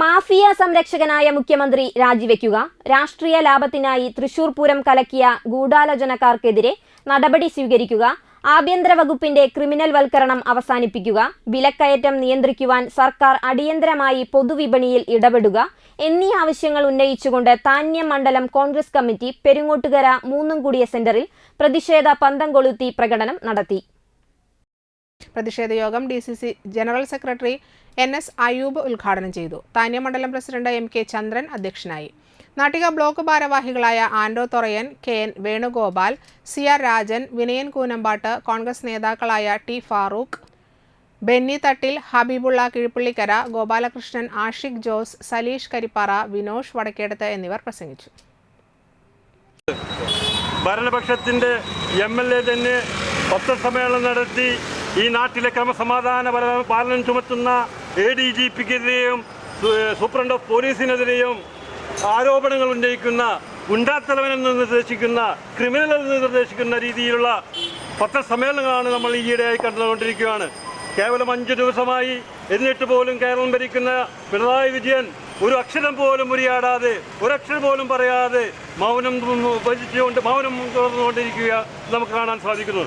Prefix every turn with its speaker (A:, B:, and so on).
A: Mafia സംരക്ഷകനായ മുഖ്യമന്ത്രി രാജിവെക്കുക രാഷ്ട്രീയ ലാഭത്തിനായി തൃശൂർ പൂരം കലക്കിയ ഗൂഢാലോചനക്കാർക്കെതിരെ നടപടി സ്വീകരിക്കുക ആഭ്യന്തര വകുപ്പിന്റെ ക്രിമിനൽ വൽക്കരണം അവസാനിപ്പിക്കുക വിലക്കയറ്റം നിയന്ത്രിക്കുവാൻ സർക്കാർ അടിയന്തരമായി പൊതുവിപണിയിൽ ഇടപെടുക എന്നീ ആവശ്യങ്ങൾ ഉന്നയിച്ചുകൊണ്ട് താന്യം മണ്ഡലം കോൺഗ്രസ് കമ്മിറ്റി പെരുങ്ങോട്ടുകര മൂന്നുംകുടിയ സെന്ററിൽ പ്രതിഷേധ പന്തം കൊളുത്തി പ്രകടനം നടത്തി.
B: പ്രതിഷേധ യോഗം D C C general secretary N S Ayub ഉദ്ഘാടനം ചെയ്തു. താന്യമണ്ഡലം പ്രസിഡന്റ് എം കെ ചന്ദ്രൻ അധ്യക്ഷനായി. നാട്ടിക ബ്ലോക്ക് ഭാരവാഹികളായ Anto Thorayan K N Venugopal C R Rajan Vinayan Koonambattu Congress നേതാക്കളായ ടി ഫാറൂഖ് ബെന്നി തട്ടിൽ ഹബീബുള്ള കിഴിപ്പള്ളിക്കര ഗോപാലകൃഷ്ണൻ ആഷിഖ് ജോസ് സലീഷ് കരിപ്പാറ വിനോഷ് വടക്കേടത്ത് എന്നിവർ പ്രസംഗിച്ചു.
C: ഭരണപക്ഷത്തിന്റെ എം എൽ എ തന്നെ പത്രസമ്മേളനം നടത്തി ഈ നാട്ടിലെ ക്രമസമാധാന പാലനം ചുമത്തുന്ന എ ഡി ജി പിക്കെതിരെയും സൂപ്രണ്ട് ഓഫ് പോലീസിനെതിരെയും ആരോപണങ്ങൾ ഉന്നയിക്കുന്ന ഗുണ്ടാത്തലവനെന്ന് നിർദ്ദേശിക്കുന്ന ക്രിമിനൽ എന്ന് നിർദ്ദേശിക്കുന്ന രീതിയിലുള്ള പത്രസമ്മേളനങ്ങളാണ് നമ്മൾ ഈയിടെയായി കണ്ടുകൊണ്ടിരിക്കുകയാണ്. കേവലം അഞ്ച് ദിവസമായി എന്നിട്ട് പോലും കേരളം ഭരിക്കുന്ന പിണറായി വിജയൻ ഒരു അക്ഷരം പോലും ഉരിയാടാതെ ഒരക്ഷരം പോലും പറയാതെ മൗനം ഭജിച്ചുകൊണ്ട് മൗനം തുടർന്നുകൊണ്ടിരിക്കുക നമുക്ക് കാണാൻ സാധിക്കുന്നു